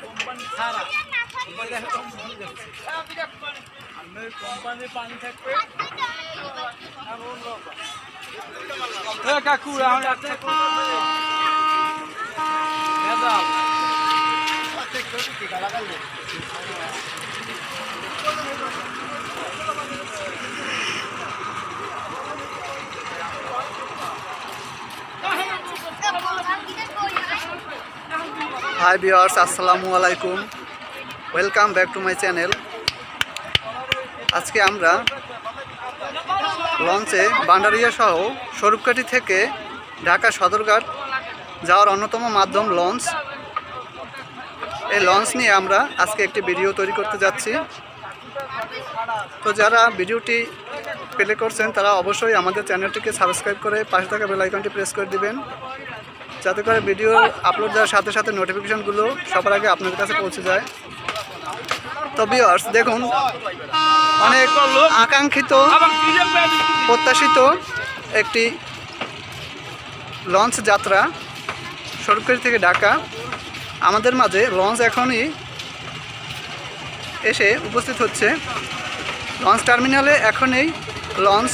Company ছাড়া high viewers আসসালামু আলাইকুম। Welcome back to my channel আজকে আমরা লঞ্চে বান্ডারিয়া সহ স্বরূপকাঠি থেকে ঢাকা সদরঘাট যাওয়ার অন্যতম মাধ্যম লঞ্চ। এই লঞ্চ নিয়ে আমরা আজকে একটি ভিডিও তৈরি করতে যাচ্ছি। তো যারা ভিডিওটি প্লে করছেন, তারা অবশ্যই আমাদের চ্যানেলটিকে সাবস্ক্রাইব করে পাশে থাকা বেল আইকনটি প্রেস করে দিবেন। যাতে করে ভিডিও আপলোড দেওয়ার সাথে সাথে নোটিফিকেশানগুলো সবার আগে আপনাদের কাছে পৌঁছে যায়। তো ভিউয়ার্স দেখুন। অনেক আকাঙ্ক্ষিত, প্রত্যাশিত একটি লঞ্চ যাত্রা সরকারি থেকে ঢাকা। আমাদের মাঝে লঞ্চ এখনই এসে উপস্থিত হচ্ছে। লঞ্চ টার্মিনালে এখনই লঞ্চ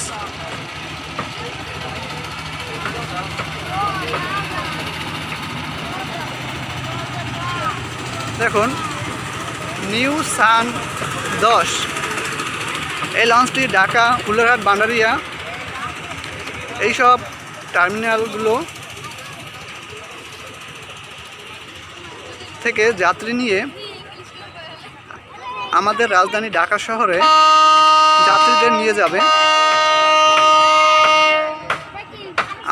দেখুন, নিউ সান দশ। এই লঞ্চটি ঢাকা উল্লারহাট বান্ডারিয়া এইসব টার্মিনালগুলো থেকে যাত্রী নিয়ে আমাদের রাজধানী ঢাকা শহরে যাত্রীদের নিয়ে যাবে।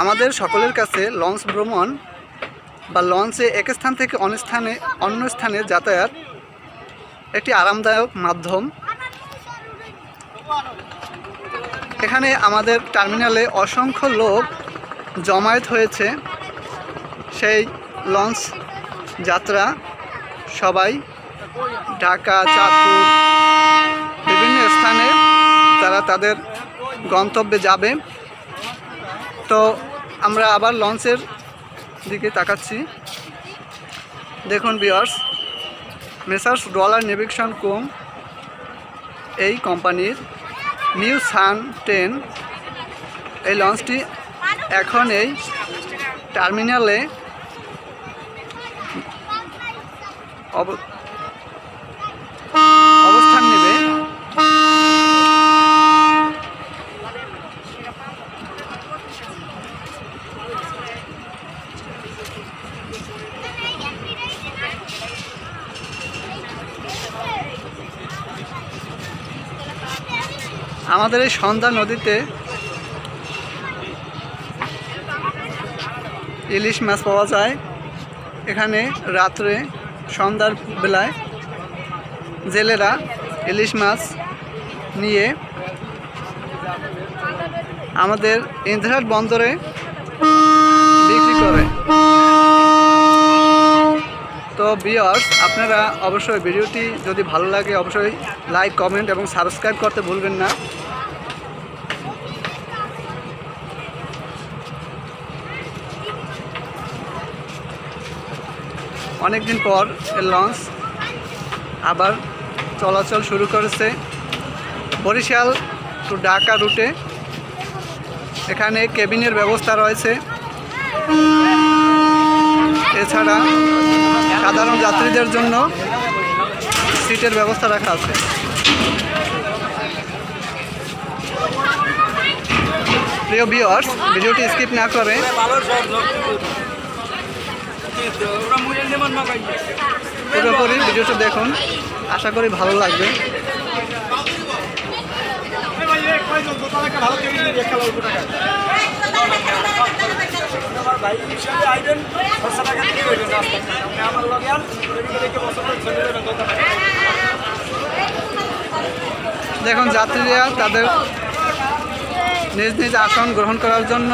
আমাদের সকলের কাছে লঞ্চ ভ্রমণ বা লঞ্চে এক স্থান থেকে অন্য স্থানে অন্য স্থানে যাতায়াত একটি আরামদায়ক মাধ্যম। এখানে আমাদের টার্মিনালে অসংখ্য লোক জমায়েত হয়েছে। সেই লঞ্চ যাত্রা সবাই ঢাকা, চাঁদপুর, বিভিন্ন স্থানে তারা তাদের গন্তব্যে যাবে। তো আমরা আবার লঞ্চের দিকে তাকাচ্ছি। দেখুন বিয়ার্স মেসার্স ডলার নেভিগেশন কোম এই কোম্পানির নিউ সান টেন এই লঞ্চটি এখন এই টার্মিনালে অব- আমাদের এই সন্ধ্যা নদীতে ইলিশ মাছ পাওয়া যায়। এখানে রাত্রে, সন্ধ্যার বেলায় জেলেরা ইলিশ মাছ নিয়ে আমাদের ইন্দ্রহাট বন্দরে বিক্রি করে। তো বিয়ার্স আপনারা অবশ্যই ভিডিওটি যদি ভালো লাগে, অবশ্যই লাইক কমেন্ট এবং সাবস্ক্রাইব করতে ভুলবেন না। অনেক দিন পর লঞ্চ আবার চলাচল শুরু করেছে বরিশাল টু ঢাকা রুটে এখানে কেবিনের ব্যবস্থা রয়েছে। এছাড়া সাধারণ যাত্রীদের জন্য সিটের ব্যবস্থা রাখা আছে। প্রিয় বিয়ার্স ভিডিওটি স্কিপ না করে পুরোপুরি ভিডিওটা দেখুন। আশা করি ভালো লাগবে। দেখুন যাত্রীরা তাদের নিজ নিজ আসন গ্রহণ করার জন্য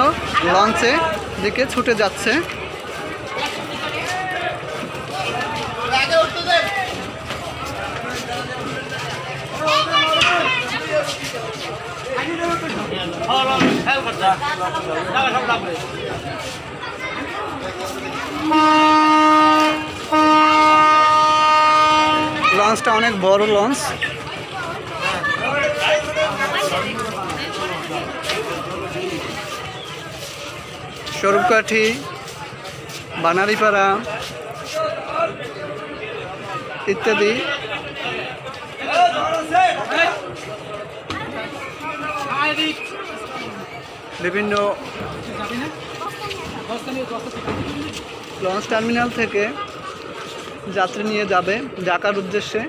লঞ্চে দিকে ছুটে যাচ্ছে। লঞ্চটা অনেক বড় লঞ্চ স্বরূপকাঠি বানারিপাড়া ইত্যাদি। বিভিন্ন লঞ্চ টার্মিনাল থেকে যাত্রী নিয়ে যাবে ঢাকার উদ্দেশ্যে।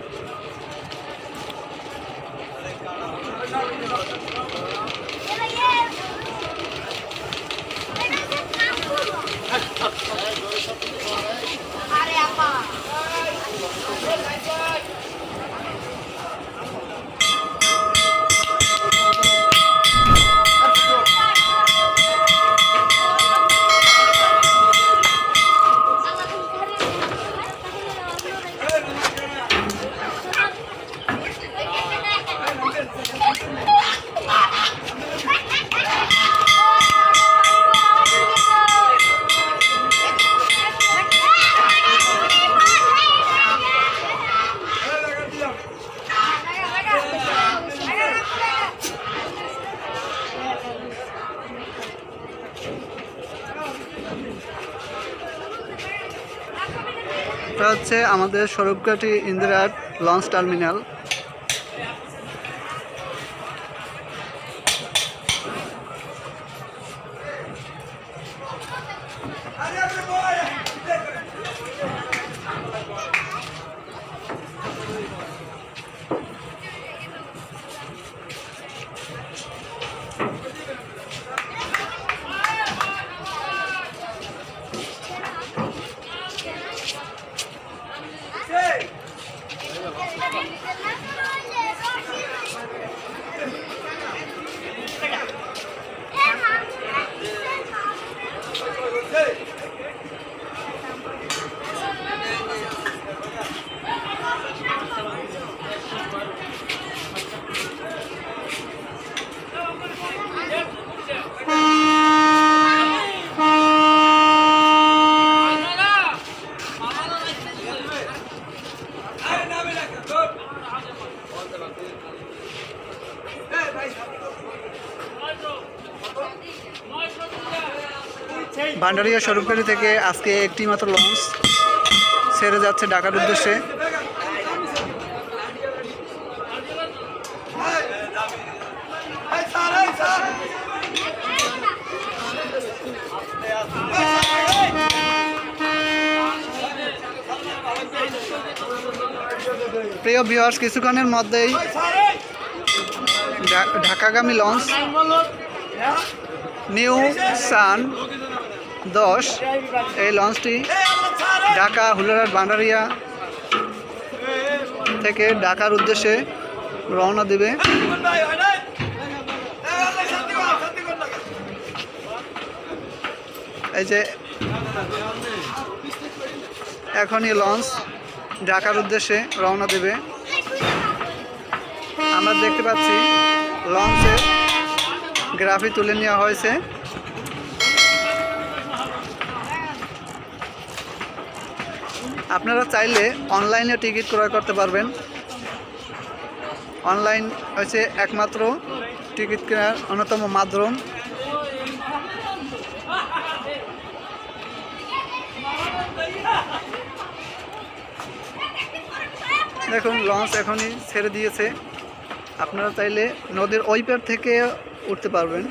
এটা হচ্ছে আমাদের স্বরূপঘাটি ইন্দিরাট লঞ্চ টার্মিনাল। ভান্ডারিয়া স্বরূপকাঠি থেকে আজকে একটি মাত্র লঞ্চ ছেড়ে যাচ্ছে ঢাকার উদ্দেশ্যে। প্রিয় ভিউয়ার্স কিছুক্ষণের মধ্যেই ঢাকাগামী লঞ্চ, নিউ সান দশ, এই লঞ্চটি ঢাকা হুলারাট বান্ডারিয়া থেকে ঢাকার উদ্দেশ্যে রওনা দেবে। এই যে এখনই লঞ্চ ঢাকার উদ্দেশ্যে রওনা দেবে। আমরা দেখতে পাচ্ছি লঞ্চে গ্রাফি তুলে নেওয়া হয়েছে। আপনারা চাইলে অনলাইনে টিকিট ক্রয় করতে পারবেন। অনলাইন হচ্ছে একমাত্র টিকিট কেনার অন্যতম মাধ্যম। দেখুন, লঞ্চ এখনই ছেড়ে দিয়েছে। আপনারা চাইলে নদীর ওই পার থেকে উঠতে পারবেন।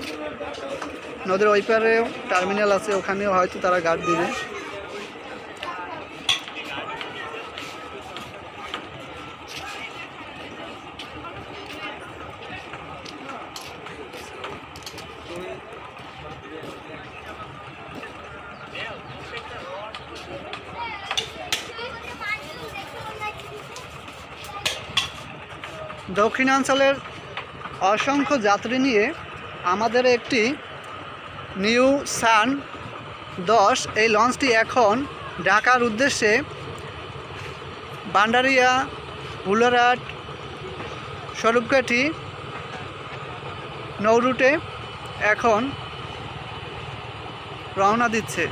নদীর ওই পারেও টার্মিনাল আছে, ওখানেও হয়তো তারা গার্ড দিবে। দক্ষিণাঞ্চলের অসংখ্য যাত্রী নিয়ে আমাদের একটি নিউ সান দশ, এই লঞ্চটি এখন ঢাকার উদ্দেশ্যে বান্ডারিয়া হুলারাট, স্বরূপকাঠি, নৌরুটে এখন রওনা দিচ্ছে।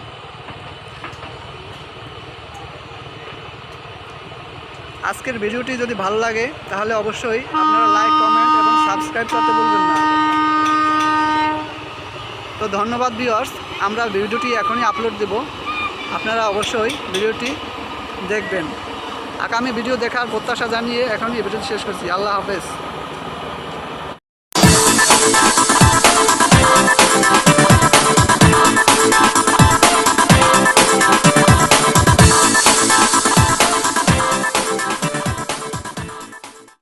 আজকের ভিডিওটি যদি ভালো লাগে, তাহলে অবশ্যই আপনারা লাইক কমেন্ট এবং সাবস্ক্রাইব করতে বলবেন না। তো ধন্যবাদ ভিউয়ার্স আমরা ভিডিওটি এখনই আপলোড দেব। আপনারা অবশ্যই ভিডিওটি দেখবেন। আগামী ভিডিও দেখার প্রত্যাশা জানিয়ে এখনই ভিডিওটি শেষ করছি। আল্লাহ হাফেজ।